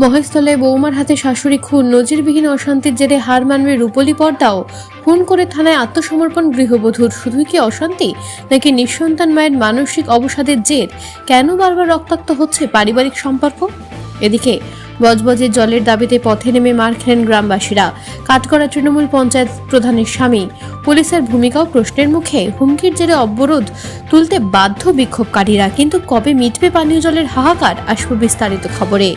মহেশতলে বৌমার হাতে শাশুড়ি খুন, নজিরবিহীন অশান্তির জেরে হার মানবে রূপলি পর্দাও। খুন করে থানায় আত্মসমর্পণ গৃহবধূর শুধুই কি অশান্তি? নাকি নিঃসন্তান মায়ের মানসিক অবসাদের জের? কেন বারবার রক্তাক্ত হচ্ছে পারিবারিক সম্পর্ক? এদিকে বজবজের জলের দাবিতে পথে নেমে মার খেলেন গ্রামবাসীরা। কাঠগড়া তৃণমূল পঞ্চায়েত প্রধানের স্বামী। পুলিশের ভূমিকাও প্রশ্নের মুখে। হুমকির জেরে অবরোধ তুলতে বাধ্য বিক্ষোভকারীরা। কিন্তু কবে মিটবে পানীয় জলের হাহাকার? আসব বিস্তারিত খবরে।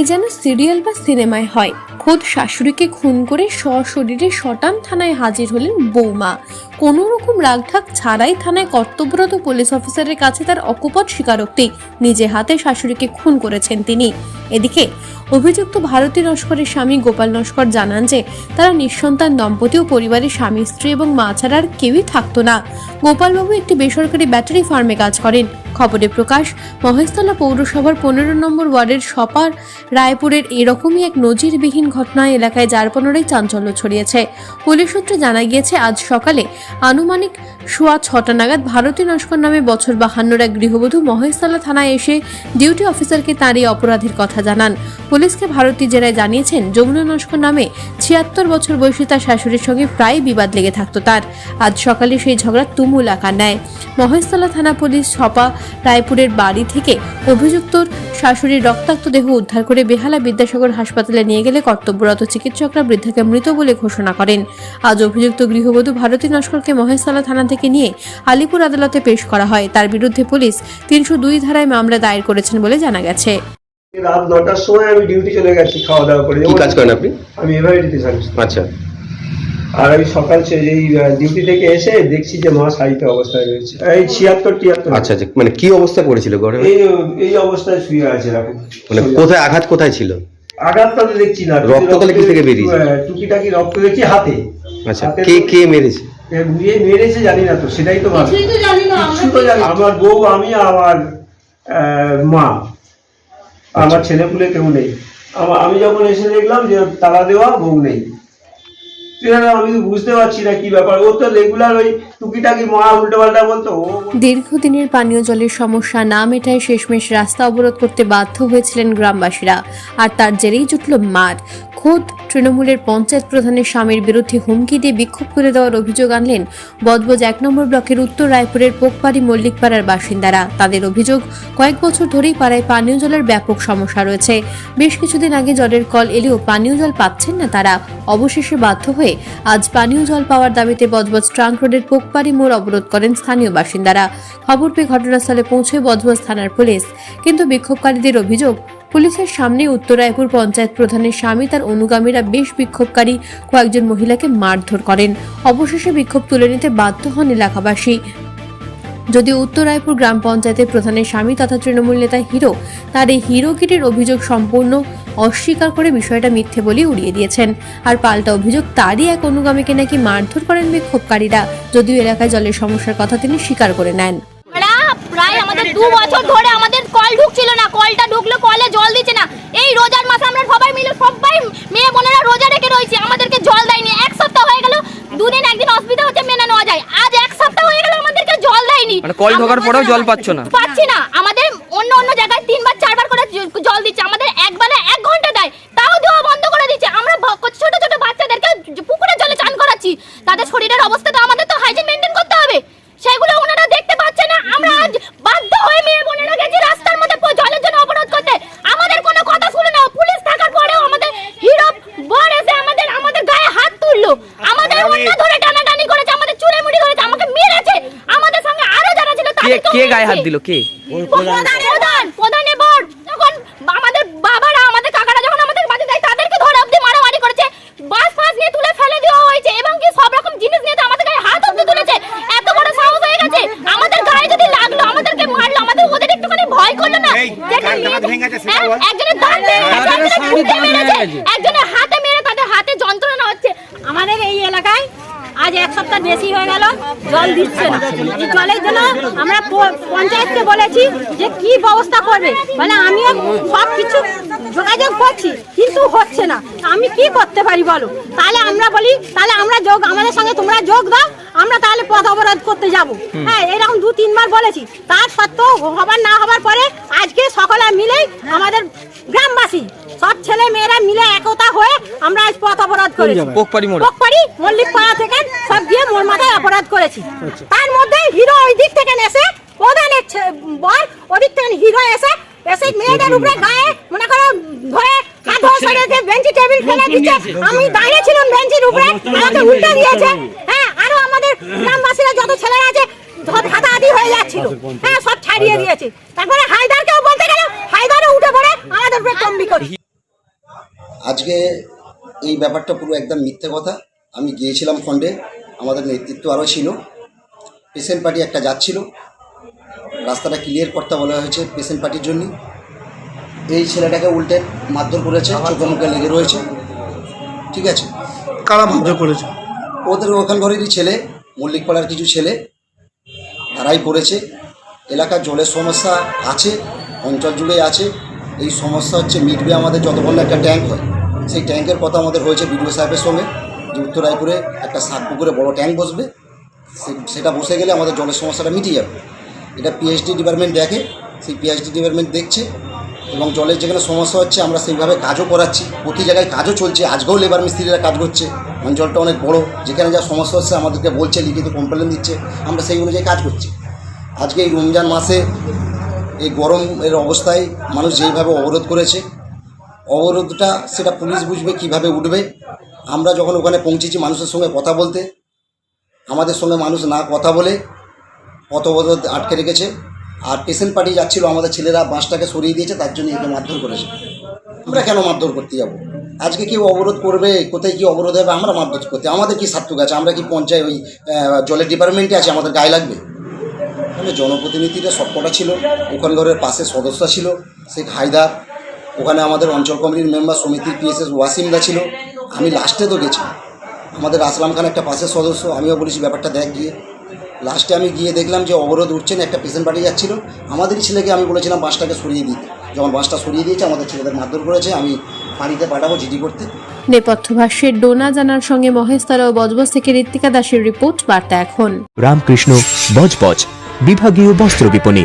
এ যেন সিরিয়াল বা সিনেমায় হয়। খোদ শাশুড়িকে খুন করে সশরীরে শটান থানায় হাজির হলেন বৌমা। কোনো রকম রাগঢাক ছাড়াই থানায় কর্তব্যরত পুলিশ অফিসারের কাছে তার অকপট স্বীকারোক্তি নিজে হাতে শাশুড়িকে খুন করেছেন তিনি। এদিকে অভিযুক্ত ভারতী নস্করের স্বামী গোপাল নস্কর জানান যে, তারা নিঃসন্তান দম্পতি ও পরিবারের স্বামী, স্ত্রী এবং মা ছাড়া আর কেউই থাকতো না। গোপালবাবু একটি বেসরকারি ব্যাটারি ফার্মে কাজ করেন। খবরে প্রকাশ, মহেশতলা পৌরসভার পনেরো নম্বর ওয়ার্ডের সপার রায়পুরের এরকমই এক নজিরবিহীন ঘটনায় এলাকায় যার পনেরোই চাঞ্চল্য ছড়িয়েছে। পুলিশ সূত্রে জানা গিয়েছে, আজ সকালে আনুমানিক সোয়া ছটা নাগাদ ভারতী নস্কর নামে বছর বাহান্নর এক গৃহবধূ মহেশতলা থানায় এসে ডিউটি অফিসারকে তাঁর এই অপরাধের কথা জানান। পুলিশকে ভারতী জেলায় জানিয়েছেন, যমুনা নস্কর নামে ছিয়াত্তর বছর বয়সী তার শাশুড়ির সঙ্গে প্রায় বিবাদ লেগে থাকতো তার। আজ সকালে সেই ঝগড়া তুমুল আকার নেয়। মহেশতলা থানা পুলিশ ছপা রায়পুরের বাড়ি থেকে অভিযুক্তর শাশুড়ির রক্তাক্ত দেহ উদ্ধার করে বেহালা বিদ্যাসাগর হাসপাতালে নিয়ে গেলে কর্তব্যরত চিকিৎসকরা বৃদ্ধাকে মৃত বলে ঘোষণা করেন। আজ অভিযুক্ত গৃহবধূ ভারতী নস্করকে মহেশতলা থানা থেকে নিয়ে আলিপুর আদালতে পেশ করা হয়। তার বিরুদ্ধে পুলিশ তিনশো দুই ধারায় মামলা দায়ের করেছেন বলে জানা গেছে। রাত নটার সময় আমি ডিউটি চলে গেছি খাওয়া দাওয়া করে। কি কাজ করেন আপনি? আমি এভারেটিতে সার্ভিস আচ্ছা। আর আমি সকাল এই ডিউটি থেকে এসে দেখছি যে মা সাহিত্য অবস্থায় রয়েছে। এই ছিয়াত্তর টিয়াত্তর আচ্ছা আচ্ছা। মানে কি অবস্থা করেছিল ঘরে? এই এই অবস্থায় শুয়ে আছে এরকম মানে কোথায় আঘাত কোথায় ছিল? আঘাতটা তো দেখছি না। রক্ত তাহলে কি থেকে বেরিয়েছে? টুকিটাকি রক্ত দেখছি হাতে। আচ্ছা হাতে কে কে মেরেছে? নিয়ে মেরেছে জানি না তো সেটাই তো জানি আমার বউ আমি আমার আহ, মা। আমার ছেলে পুলে কেউ নেই। আমি যখন এসে দেখলাম যে তালা দেওয়া বউ নেই। আমি বুঝতে পারছি না কি ব্যাপার। ও তো রেগুলার ওই টুকিটাকি বলতো। দীর্ঘদিনের পানীয় জলের সমস্যা না মেটায় শেষমেশ রাস্তা অবরোধ করতে বাধ্য হয়েছিলেন গ্রামবাসীরা। আর তার জেরেই জুটল মার খোদ তৃণমূলের পঞ্চায়েত প্রধানের স্বামীর বিরুদ্ধে হুমকি দিয়ে বিক্ষোভ করে দেওয়ার অভিযোগ আনলেন বদবজ এক নম্বর ব্লকের উত্তর রায়পুরের পোকপাড়ি মল্লিকপাড়ার বাসিন্দারা। তাদের অভিযোগ, কয়েক বছর ধরেই পাড়ায় পানীয় জলের ব্যাপক সমস্যা রয়েছে। বেশ কিছুদিন আগে জলের কল এলেও পানীয় জল পাচ্ছেন না তারা। অবশেষে বাধ্য হয়ে আজ পানীয় জল পাওয়ার দাবিতে বজবজ ট্রাঙ্ক রোডের পোকপাড়ি মোড় অবরোধ করেন স্থানীয় বাসিন্দারা। খবর পেয়ে ঘটনাস্থলে পৌঁছে বজবজ থানার পুলিশ। কিন্তু বিক্ষোভকারীদের অভিযোগ পুলিশের সামনে উত্তর রায়পুর পঞ্চায়েত প্রধানের স্বামী তার অনুগামীরা বেশ বিক্ষোভকারী কয়েকজন মহিলাকে মারধর করেন। অবশেষে বিক্ষোভ তুলে নিতে বাধ্য হন এলাকাবাসী। যদিও উত্তর রায়পুর গ্রাম পঞ্চায়েতের প্রধানের স্বামী তথা তৃণমূল নেতা হিরো তার এই হিরো হিরোগিরির অভিযোগ সম্পূর্ণ অস্বীকার করে বিষয়টা মিথ্যে বলে উড়িয়ে দিয়েছেন। আর পাল্টা অভিযোগ তারই এক অনুগামীকে নাকি মারধর করেন বিক্ষোভকারীরা, যদিও এলাকায় জলের সমস্যার কথা তিনি স্বীকার করে নেন। প্রায় আমাদের দু বছর ধরে আমাদের কল ঢুকছিল না কলটা ঢুকলো কলে জল দিচ্ছে না। এই রোজার মাসে আমরা সবাই মিলে সবাই মেয়ে বোনেরা রোজা রেখে রয়েছে আমাদেরকে জল দেয়নি। এক সপ্তাহ হয়ে গেল দুদিন একদিন অসুবিধা হচ্ছে মেনে নেওয়া যায়। আজ এক সপ্তাহ হয়ে গেল আমাদেরকে জল দেয়নি। মানে কল ঢোকার পরেও জল পাচ্ছ না? পাচ্ছি না। আমাদের অন্য অন্য জায়গায় তিনবার চারবার করে জল দিচ্ছে। আমাদের একবেলা এক ঘণ্টা দেয়। তাও দেওয়া বন্ধ করে দিচ্ছে। আমরা ছোট ছোট বাচ্চাদেরকে পুকুরের জলে চান করাচ্ছি। তাদের শরীরের অবস্থা তো আমাদের তো হাইজিন মেনটেন করতে হবে সেগুলো ওনারা দেখতে পাচ্ছে না আমরা আজ বাধ্য হয়ে মেয়ে বোনেরা গেছি রাস্তার মধ্যে প- জলের জন্য অবরোধ করতে আমাদের কোনো কথা শুনে না পুলিশ থাকার পরেও আমাদের হিরো বর এসে আমাদের আমাদের গায়ে হাত তুললো আমাদের অন্য ধরে টানাটানি করেছে আমাদের চুরে মুড়ি করেছে আমাকে মেরেছে আমাদের সঙ্গে আরও যারা ছিল কে কে গায়ে হাত দিল? কে? প্রধান। প্রধান প্রধানে বর। যখন আমাদের বাবারা আমাদের কাকারা যখন আমাদের বাড়ি তাদেরকে ধরে অব্দি মারামারি করেছে। বাস ফাস নিয়ে তুলে ফেলে দেওয়া হয়েছে এবং কি সব রকম জিনিস নিয়ে আমাদের গায়ে হাত অব্দি তুলেছে। এত বড় সাহস হয়ে গেছে। আমাদের গায়ে যদি লাগল আমাদেরকে মারলো আমাদের ওদের একটুখানি ভয় করল না? একজনের দাঁত মেরেছে, একজনের হাতে মেরে তাদের হাতে যন্ত্রণা হচ্ছে আমাদের এই এলাকায় আজ এক সপ্তাহ বেশি হয়ে গেল জল দিচ্ছে না এই জলের জন্য আমরা পঞ্চায়েতকে বলেছি যে কি ব্যবস্থা করবে। মানে আমিও সব কিছু যোগাযোগ করছি কিন্তু হচ্ছে না। আমি কি করতে পারি বলো? তাহলে আমরা বলি তাহলে আমরা যোগ আমাদের সঙ্গে তোমরা যোগ দাও আমরা তাহলে পথ অবরোধ করতে যাব। হ্যাঁ এরকম দু তিনবার বলেছি। তার সত্ত্বেও হবার না হবার পরে আজকে সকলে মিলেই আমাদের গ্রামবাসী সব ছেলে মেয়েরা মিলে একতা হয়ে আমরা আজ পথ অবরোধ করেছি। পোকপাড়ি মোড়ে। পোকপাড়ি মল্লিক পাড়া থেকে মোর মাথায় অপরাধ করেছি। তার মধ্যে হিরো ওই দিক থেকে এসে প্রধানের ছে- বর ওদিক থেকে হিরো এসে এসে মেয়েদের উপরে গায়ে মনে করো ধরে হাত ধরে সরিয়েছে বেঞ্চি টেবিল ফেলে দিচ্ছে। আমি দাঁড়িয়ে ছিলাম বেঞ্চির উপরে আমাকে উল্টে দিয়েছে। হ্যাঁ আরও আমাদের গ্রামবাসীরা যত ছেলেরা আছে ধ- হাতাহাতি হয়ে যাচ্ছিল। হ্যাঁ সব ছাড়িয়ে দিয়েছে। তারপরে হায়দারকেও বলতে গেল হায়দারও উঠে পড়ে আমাদের উপরে কম্বি করে। আজকে এই ব্যাপারটা পুরো একদম মিথ্যে কথা। আমি গিয়েছিলাম ফন্ডে আমাদের নেতৃত্ব আরও ছিল। পেশেন্ট পার্টি একটা যাচ্ছিল। রাস্তাটা ক্লিয়ার করতে বলা হয়েছে পেশেন্ট পার্টির জন্য। এই ছেলেটাকে উল্টে মারধর করেছে চোখে মুখে লেগে রয়েছে। ঠিক আছে? কারা মারধর করেছে? ওদের ওখান ঘরেরই ছেলে মল্লিকপাড়ার কিছু ছেলে। তারাই করেছে এলাকার জলের সমস্যা আছে অঞ্চল জুড়ে আছে। এই সমস্যা হচ্ছে মিটবে আমাদের যতক্ষণ একটা ট্যাঙ্ক হয়। সেই ট্যাঙ্কের কথা আমাদের হয়েছে বিডিও সাহেবের সঙ্গে। যে রায়পুরে একটা সাত পুকুরে বড় ট্যাঙ্ক বসবে সেটা বসে গেলে আমাদের জলের সমস্যাটা মিটে যাবে। এটা পিএইচডি ডিপার্টমেন্ট দেখে, সেই পিএইচডি ডিপার্টমেন্ট দেখছে এবং জলের যেখানে সমস্যা হচ্ছে, আমরা সেইভাবে কাজও করাচ্ছি। প্রতি জায়গায় কাজও চলছে, আজকেও লেবার মিস্ত্রিরা কাজ করছে। অঞ্চলটা অনেক বড়, যেখানে যা সমস্যা হচ্ছে আমাদেরকে বলছে, লিখিত কমপ্লেন দিচ্ছে, আমরা সেই অনুযায়ী কাজ করছি। আজকে এই রমজান মাসে এই গরমের অবস্থায় মানুষ যেইভাবে অবরোধ করেছে, অবরোধটা সেটা পুলিশ বুঝবে, কীভাবে উঠবে আমরা যখন ওখানে পৌঁছেছি মানুষের সঙ্গে কথা বলতে, আমাদের সঙ্গে মানুষ না কথা বলে পথ অবরোধ আটকে রেখেছে। আর পেশেন্ট পার্টি যাচ্ছিল আমাদের ছেলেরা বাঁশটাকে সরিয়ে দিয়েছে, তার জন্য একে মারধর করেছে। আমরা কেন মারধর করতে যাব? আজকে কেউ অবরোধ করবে, কোথায় কি অবরোধ হবে, আমরা মারধর করতে আমাদের কি সার্থক আছে? আমরা কি পঞ্চায়েত ওই জলের ডিপার্টমেন্টে আছে, আমাদের গায়ে লাগবে? ওখানে জনপ্রতিনিধিরা সবকটা ছিল। ওখান ঘরের পাশে সদস্য ছিল, শেখ হায়দার। ওখানে আমাদের অঞ্চল কমিটির মেম্বার সমিতির পিএসএস ওয়াসিমদা ছিল। আমি লাস্টে তো গেছি। আমাদের আসলাম খান একটা পাশের সদস্য আমিও বলেছি ব্যাপারটা দেখ গিয়ে। লাস্টে আমি গিয়ে দেখলাম যে অবরোধ উঠছেন একটা পেশেন্ট বাড়ি যাচ্ছিল। আমাদের ছেলেকে আমি বলেছিলাম বাসটাকে সরিয়ে দিতে। যখন বাসটা সরিয়ে দিয়েছে আমাদের ছেলেদের মারধর করেছে। আমি বাড়িতে পাঠাবো জিডি করতে। নেপথ্য ভাষ্যের ডোনা জানার সঙ্গে মহেশতলা ও বজবজ থেকে ঋত্বিকা দাসের রিপোর্ট বার্তা এখন। রামকৃষ্ণ বজবজ বিভাগীয় বস্ত্র বিপণী।